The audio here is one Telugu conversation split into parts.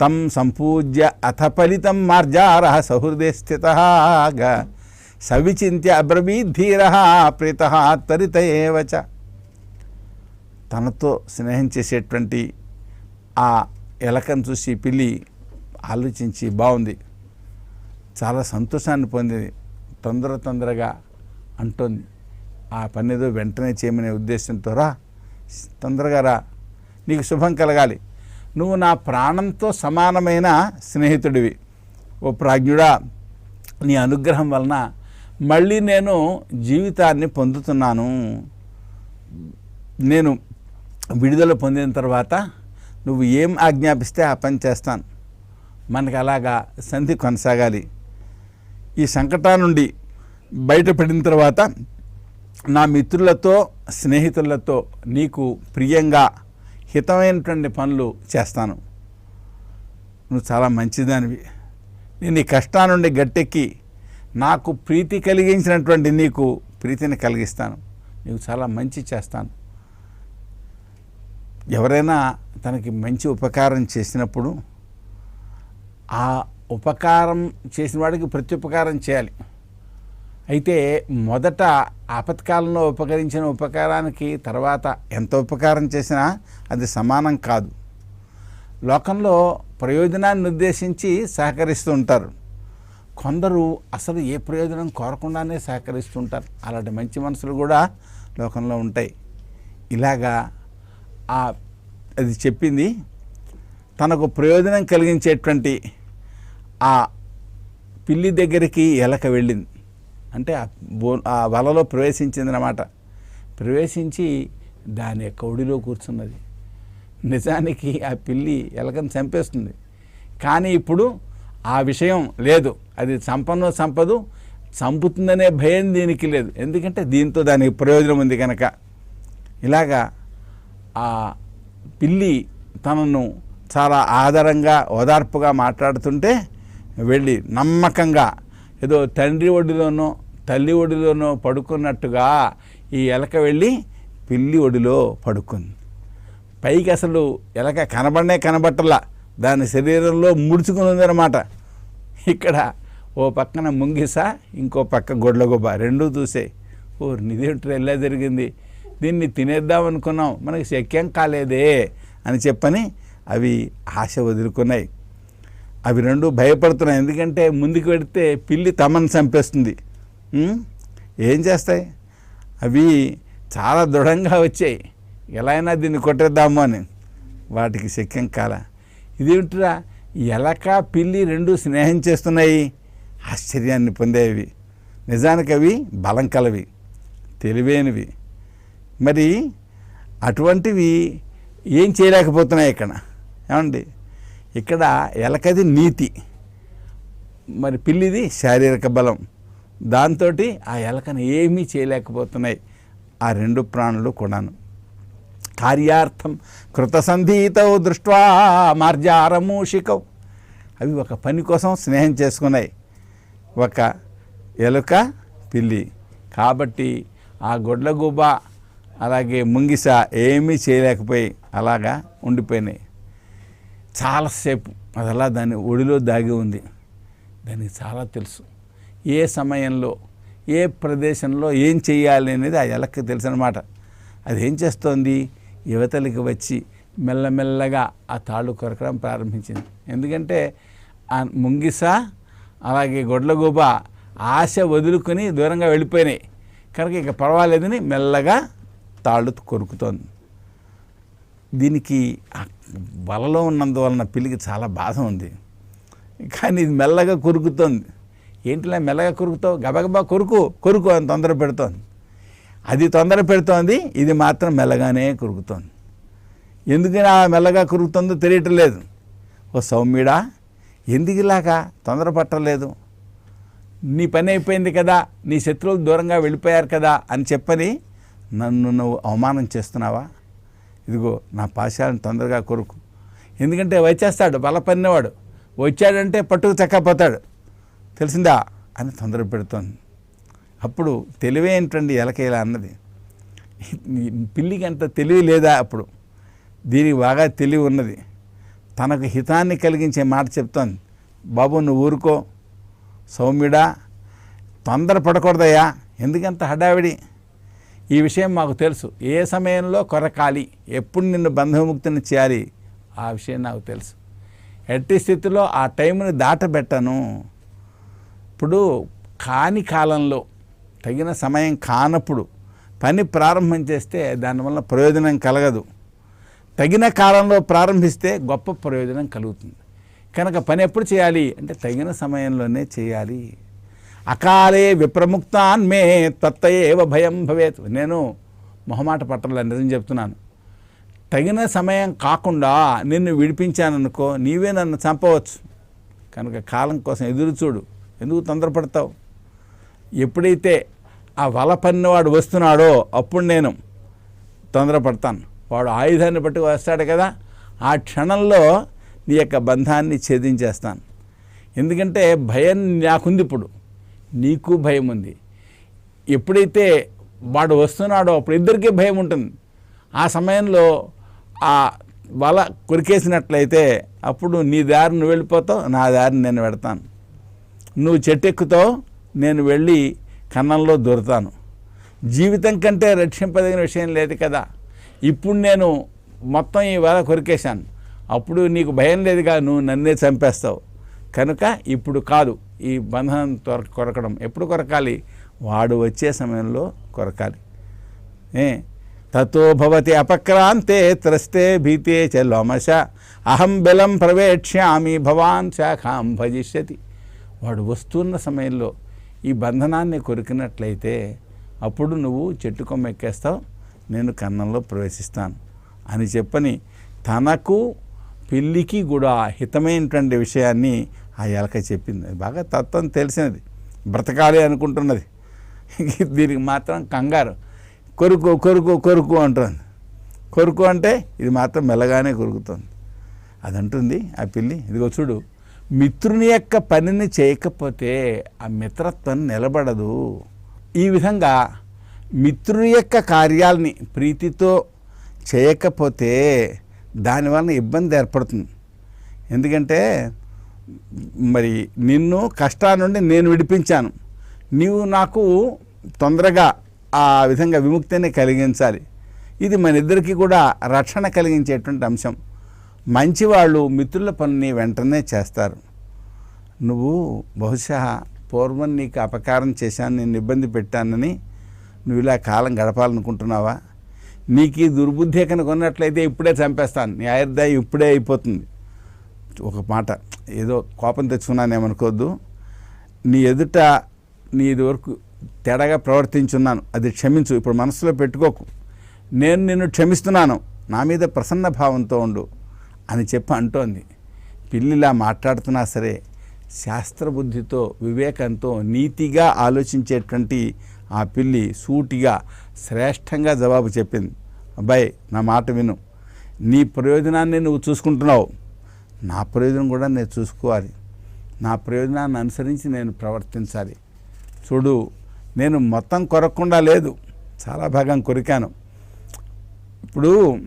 తం సంపూజ్య అథ ఫలితం మార్జార సహృదే గ. సవిచింత్య అబ్రవీధీర ప్రీత త్వరిత ఏవచ తనతో స్నేహం చేసేటువంటి ఆ ఎలకను చూసి పిల్లి ఆలోచించి బాగుంది చాలా సంతోషాన్ని పొందింది. తొందర తొందరగా అంటోంది. ఆ పని ఏదో వెంటనే చేయమనే ఉద్దేశంతో రా తొందరగా రా. నీకు శుభం కలగాలి. నువ్వు నా ప్రాణంతో సమానమైన స్నేహితుడివి. ఓ ప్రాజ్ఞుడా నీ అనుగ్రహం వలన మళ్ళీ నేను జీవితాన్ని పొందుతున్నాను. నేను విడుదల పొందిన తర్వాత నువ్వు ఏం ఆజ్ఞాపిస్తే ఆ పని చేస్తాను. మనకు అలాగా సంధి కొనసాగాలి. ఈ సంకటా నుండి బయటపడిన తర్వాత నా మిత్రులతో స్నేహితులతో నీకు ప్రియంగా హితమైనటువంటి పనులు చేస్తాను. నువ్వు చాలా మంచిదానివి. నేను ఈ కష్టా నుండి గట్టెక్కి నాకు ప్రీతి కలిగించినటువంటి నీకు ప్రీతిని కలిగిస్తాను. నీకు చాలా మంచి చేస్తాను. ఎవరైనా తనకి మంచి ఉపకారం చేసినప్పుడు ఆ ఉపకారం చేసిన వాడికి ప్రత్యుపకారం చేయాలి. అయితే మొదట ఆపత్కాలంలో ఉపకరించిన ఉపకారానికి తర్వాత ఎంత ఉపకారం చేసినా అది సమానం కాదు. లోకంలో ప్రయోజనాన్ని ఉద్దేశించి సహకరిస్తూ ఉంటారు. కొందరు అసలు ఏ ప్రయోజనం కోరకుండానే సహకరిస్తుంటారు అలాంటి మంచి మనసులు కూడా లోకంలో ఉంటాయి. ఇలాగా ఆ అది చెప్పింది. తనకు ప్రయోజనం కలిగించేటువంటి ఆ పిల్లి దగ్గరికి ఎలక వెళ్ళింది. అంటే ఆ బో ఆ వలలో ప్రవేశించిందనమాట ప్రవేశించి దాని యొక్క ఒడిలో కూర్చున్నది. నిజానికి ఆ పిల్లి ఎలకను చంపేస్తుంది. కానీ ఇప్పుడు ఆ విషయం లేదు. అది సంపన్న సంపదు చంపుతుందనే భయం దీనికి లేదు. ఎందుకంటే దీంతో దానికి ప్రయోజనం ఉంది కనుక ఇలాగా ఆ పిల్లి తనను చాలా ఆదరంగా ఓదార్పుగా మాట్లాడుతుంటే వెళ్ళి నమ్మకంగా ఏదో తండ్రి ఒడిలోనో తల్లి ఒడిలోనో పడుకున్నట్టుగా ఈ ఎలక వెళ్ళి పిల్లి ఒడిలో పడుకుంది. పైకి అసలు ఎలక కనబడనే కనబట్టలా. దాని శరీరంలో ముడుచుకుని ఉందన్నమాట ఇక్కడ ఓ పక్కన ముంగిస ఇంకో పక్క గొడ్లగొబ్బ రెండూ చూసే. ఓ నిదేంటి ఎలా జరిగింది? దీన్ని తినేద్దాం అనుకున్నాం మనకి శక్యం కాలేదే అని చెప్పని అవి ఆశ వదులుకున్నాయి. అవి రెండు భయపడుతున్నాయి. ఎందుకంటే ముందుకు వెడితే పిల్లి తమను చంపేస్తుంది. ఏం చేస్తాయి? అవి చాలా దృఢంగా వచ్చాయి. ఎలా అయినా దీన్ని కొట్టేద్దాము అని. వాటికి శక్యం కాల. ఇదేమిటిరా ఎలక పిల్లి రెండు స్నేహం చేస్తున్నాయి. ఆశ్చర్యాన్ని పొందేవి. నిజానికి అవి బలం కలవి. తెలివైనవి. మరి అటువంటివి ఏం చేయలేకపోతున్నాయి ఇక్కడ? ఏమండి? ఇక్కడ ఎలకది నీతి. మరి పిల్లిది శారీరక బలం. దాంతో ఆ ఎలకను ఏమీ చేయలేకపోతున్నాయి. ఆ రెండు ప్రాణులు కూడాను. కార్యార్థం కృతసంధీతౌ దృష్ట్వా మార్జారమూషికౌ. అవి ఒక పని కోసం స్నేహం చేసుకున్నాయి. ఒక ఎలుక పిల్లి. కాబట్టి ఆ గొడ్లగూబ అలాగే ముంగిస ఏమీ చేయలేకపోయి అలాగా ఉండిపోయినాయి. చాలాసేపు అది అలా దాని ఒడిలో దాగి ఉంది. దానికి చాలా తెలుసు. ఏ సమయంలో ఏ ప్రదేశంలో ఏం చేయాలి అనేది ఆ ఎలక్కి తెలుసు అనమాట అది ఏం చేస్తోంది? యువతలకి వచ్చి మెల్లమెల్లగా ఆ తాళ్ళు కొరకడం ప్రారంభించింది. ఎందుకంటే ఆ ముంగిస అలాగే గొడ్లగూబ ఆశ వదులుకొని దూరంగా వెళ్ళిపోయినాయి. కనుక ఇక పర్వాలేదని మెల్లగా తాళ్ళు కొరుకుతోంది. దీనికి వలలో ఉన్నందువలన పిల్లికి చాలా బాధ ఉంది. కానీ ఇది మెల్లగా కొరుకుతోంది. ఏంటిలా మెల్లగా కొరుకుతావు? గబగబా కొరుకు కొరుకు అని తొందర పెడుతోంది. అది తొందర పెడుతోంది ఇది మాత్రం మెల్లగానే కొరుకుతోంది. ఎందుకని ఆ మెల్లగా కొరుకుతుందో తెలియటం లేదు ఓ సౌమ్యుడా ఎందుకు ఇలాగా తొందర పట్టలేదు? నీ పని అయిపోయింది కదా నీ శత్రువులు దూరంగా వెళ్ళిపోయారు కదా అని చెప్పని నన్ను నువ్వు అవమానం చేస్తున్నావా? ఇదిగో నా పాశాలను తొందరగా కొరుకు. ఎందుకంటే వచ్చేస్తాడు బల పన్నేవాడు వచ్చాడంటే పట్టుకు చక్కపోతాడు. తెలిసిందా? అని తొందర పెడుతోంది. అప్పుడు తెలివే ఏంటండి ఎలకేలా అన్నది. పిల్లికి అంత తెలివి లేదా అప్పుడు? దీనికి బాగా తెలివి ఉన్నది. తనకు హితాన్ని కలిగించే మాట చెప్తోంది. బాబు నువ్వు ఊరుకో. సౌమ్యుడా తొందర పడకూడదయ్యా ఎందుకంత హడావిడి? ఈ విషయం మాకు తెలుసు. ఏ సమయంలో కొరకాలి ఎప్పుడు నిన్ను బంధవిముక్తిని చేయాలి? ఆ విషయం నాకు తెలుసు. ఎట్టి స్థితిలో ఆ టైంని దాటబెట్టను. ఇప్పుడు కాని కాలంలో తగిన సమయం కానప్పుడు పని ప్రారంభం చేస్తే దానివల్ల ప్రయోజనం కలగదు. తగిన కాలంలో ప్రారంభిస్తే గొప్ప ప్రయోజనం కలుగుతుంది. కనుక పని ఎప్పుడు చేయాలి? అంటే తగిన సమయంలోనే చేయాలి. అకాలే విప్రముక్తాన్ మే తత్తయేవ భయం భవేత్. నేను మొహమాట పట్టల నిజం చెప్తున్నాను. తగిన సమయం కాకుండా నిన్ను విడిపించాననుకో నీవే నన్ను చంపవచ్చు. కనుక కాలం కోసం ఎదురు చూడు ఎందుకు తొందరపడతావు? ఎప్పుడైతే ఆ వల పన్నువాడు వస్తున్నాడో అప్పుడు నేను తొందరపడతాను. వాడు ఆయుధాన్ని బట్టి వస్తాడు కదా ఆ క్షణంలో నీ యొక్క బంధాన్ని ఛేదించేస్తాను. ఎందుకంటే భయం నాకుంది ఇప్పుడు. నీకు భయం ఉంది. ఎప్పుడైతే వాడు వస్తున్నాడో అప్పుడు ఇద్దరికీ భయం ఉంటుంది. ఆ సమయంలో ఆ వల కొరికేసినట్లయితే అప్పుడు నీ దారి నువ్వు వెళ్ళిపోతావు నా దారిని నేను పెడతాను. నువ్వు చెట్టెక్కుతావు నేను వెళ్ళి కన్నంలో దొరుతాను జీవితం కంటే రక్షింపదగిన విషయం లేదు కదా. ఇప్పుడు నేను మొత్తం ఈ వేళ కొరికేశాను. అప్పుడు నీకు భయం లేదుగా నువ్వు నన్నే చంపేస్తావు. కనుక ఇప్పుడు కాదు ఈ బంధనం త్వర కొరకడం. ఎప్పుడు కొరకాలి? వాడు వచ్చే సమయంలో కొరకాలి. ఏ? తతో భవతి అపక్రాంతే త్రస్తే భీతే చ లోమశ. అహం బలం ప్రవేక్ష్యామి భవాన్ శాఖాం భజిష్యతి. వాడు వస్తున్న సమయంలో ఈ బంధనాన్ని కొరికినట్లయితే అప్పుడు నువ్వు చెట్టు కొమ్మ ఎక్కేస్తావు నేను కన్నంలో ప్రవేశిస్తాను అని చెప్పని తనకు పిల్లికి కూడా హితమైనటువంటి విషయాన్ని ఆ ఎలక చెప్పింది. బాగా తత్వం తెలిసినది. బ్రతకాలి అనుకుంటున్నది. దీనికి మాత్రం కంగారు. కొరుకు కొరుకు కొరుకు అంటుంది. కొరుకు అంటే ఇది మాత్రం మెల్లగానే కొరుకుతుంది. అది అంటుంది ఆ పిల్లి. ఇదిగో చూడు మిత్రుని యొక్క పనిని చేయకపోతే ఆ మిత్రత్వం నిలబడదు. ఈ విధంగా మిత్రుని యొక్క కార్యాలని ప్రీతితో చేయకపోతే దానివలన ఇబ్బంది ఏర్పడుతుంది. ఎందుకంటే మరి నిన్ను కష్టాల నుండి నేను విడిపించాను. నీవు నాకు తొందరగా ఆ విధంగా విముక్తిని కలిగించాలి. ఇది మన ఇద్దరికి కూడా రక్షణ కలిగించేటువంటి అంశం. మంచివాళ్ళు మిత్రుల పనిని వెంటనే చేస్తారు. నువ్వు బహుశా పూర్వం నీకు అపకారం చేశాను నేను ఇబ్బంది పెట్టానని నువ్వు ఇలా కాలం గడపాలనుకుంటున్నావా? నీకు ఈ దుర్బుద్ధి కనుక ఇప్పుడే చంపేస్తాను. నీ ఆయుర్దాయం ఇప్పుడే అయిపోతుంది. ఒక మాట ఏదో కోపం తెచ్చుకున్నానేమనుకోవద్దు. నీ ఎదుట నీ ఇది వరకు తేడాగా ప్రవర్తించున్నాను. అది క్షమించు ఇప్పుడు మనసులో పెట్టుకోకు. నేను నిన్ను క్షమిస్తున్నాను. నా మీద ప్రసన్న భావంతో ఉండు. అని చెప్పి అంటోంది. పిల్లిలా మాట్లాడుతున్నా సరే శాస్త్రబుద్ధితో వివేకంతో నీతిగా ఆలోచించేటువంటి ఆ పిల్లి సూటిగా శ్రేష్టంగా జవాబు చెప్పింది. అబ్బాయి నా మాట విను. నీ ప్రయోజనాన్ని నువ్వు చూసుకుంటున్నావు. నా ప్రయోజనం కూడా నేను చూసుకోవాలి. నా ప్రయోజనాన్ని అనుసరించి నేను ప్రవర్తించాలి. చూడు నేను మొత్తం కొరకుండా లేదు. చాలా భాగం కొరికాను. ఇప్పుడు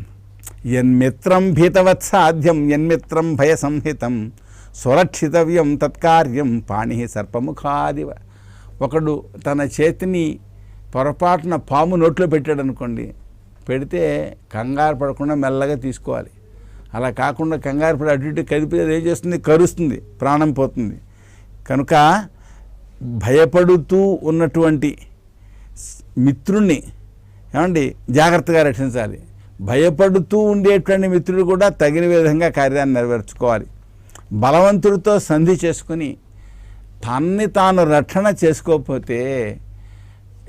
ఎన్మిత్రం భీతవత్ సాధ్యం ఎన్మిత్రం భయ సంహితం సురక్షితవ్యం తత్కార్యం పాణి సర్పముఖాదివ ఒకడు తన చేతిని పొరపాటున పాము నోట్లో పెట్టాడు అనుకోండి పెడితే కంగారు పడకుండా మెల్లగా తీసుకోవాలి. అలా కాకుండా కంగారు పడి అటు ఇటు కదిపితే ఏం చేస్తుంది? కరుస్తుంది ప్రాణం పోతుంది. కనుక భయపడుతూ ఉన్నటువంటి మిత్రుణ్ణి ఏమండి? జాగ్రత్తగా రక్షించాలి. భయపడుతూ ఉండేటువంటి మిత్రుడు కూడా తగిన విధంగా కార్యాన్ని నెరవేర్చుకోవాలి. బలవంతుడితో సంధి చేసుకుని తన్ని తాను రక్షణ చేసుకోకపోతే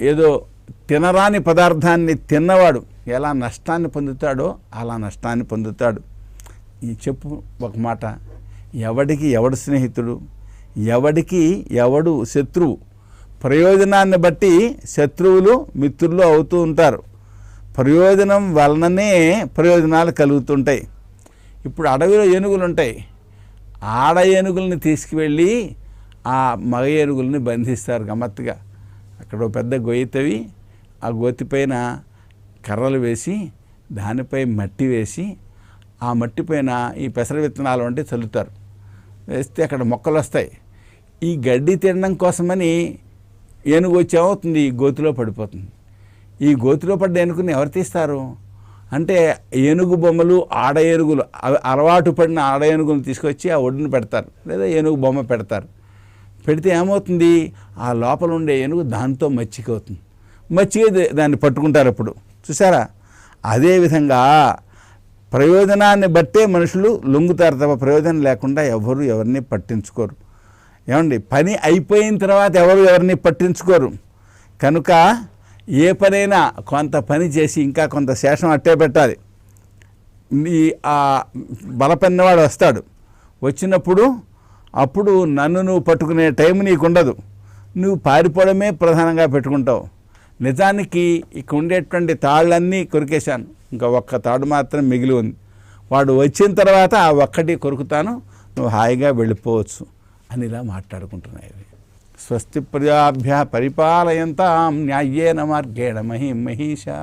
ఏదో తినరాని పదార్థాన్ని తిన్నవాడు ఎలా నష్టాన్ని పొందుతాడో అలా నష్టాన్ని పొందుతాడు. ఈ చెప్పు ఒక మాట. ఎవడికి ఎవడు స్నేహితుడు? ఎవడికి ఎవడు శత్రువు? ప్రయోజనాన్ని బట్టి శత్రువులు మిత్రులు అవుతూ ఉంటారు. ప్రయోజనం వలననే ప్రయోజనాలు కలుగుతుంటాయి. ఇప్పుడు అడవిలో ఏనుగులు ఉంటాయి ఆడ ఏనుగుల్ని తీసుకువెళ్ళి ఆ మగ ఏనుగుల్ని బంధిస్తారు గమ్మత్తుగా. అక్కడ పెద్ద గొయ్యి తవి ఆ గోతి పైన కర్రలు వేసి దానిపై మట్టి వేసి ఆ మట్టి పైన ఈ పెసర విత్తనాలు వంటి చల్లుతారు. వేస్తే అక్కడ మొక్కలు వస్తాయి ఈ గడ్డి తినడం కోసమని ఏనుగు వచ్చి ఏమవుతుంది? ఈ గోతిలో పడిపోతుంది. ఈ గోతిలో పడ్డ ఏనుగుని ఎవరు తీస్తారు? అంటే ఏనుగు బొమ్మలు ఆడ ఏనుగులు అవి అలవాటు పడిన ఆడ ఏనుగులు తీసుకొచ్చి ఆ ఒడ్డున పెడతారు. లేదా ఏనుగు బొమ్మ పెడతారు. పెడితే ఏమవుతుంది? ఆ లోపల ఉండే ఏనుగు దాంతో మచ్చిక అవుతుంది మచ్చిక దాన్ని పట్టుకుంటారు అప్పుడు. చూసారా అదేవిధంగా ప్రయోజనాన్ని బట్టే మనుషులు లొంగుతారు తప్ప ప్రయోజనం లేకుండా ఎవరు ఎవరిని పట్టించుకోరు. ఏమండి? పని అయిపోయిన తర్వాత ఎవరు ఎవరిని పట్టించుకోరు. కనుక ఏ పనైనా కొంత పని చేసి ఇంకా కొంత శేషం అట్టే పెట్టాలి. నీ ఆ బలపెన్నవాడు వస్తాడు. వచ్చినప్పుడు అప్పుడు నన్ను నువ్వు పట్టుకునే టైం నీకు ఉండదు నువ్వు పారిపోవడమే ప్రధానంగా పెట్టుకుంటావు. నిజానికి ఇక ఉండేటువంటి తాళ్ళన్నీ కొరికేశాను. ఇంకా ఒక్క తాడు మాత్రం మిగిలి ఉంది. వాడు వచ్చిన తర్వాత ఆ ఒక్కటి కొరుకుతాను. నువ్వు హాయిగా వెళ్ళిపోవచ్చు. అని ఇలా మాట్లాడుకుంటున్నాయి స్వస్తి ప్రజాభ్య పరిపాలయంతాం న్యాయేన మార్గేణ మహి మహిషా.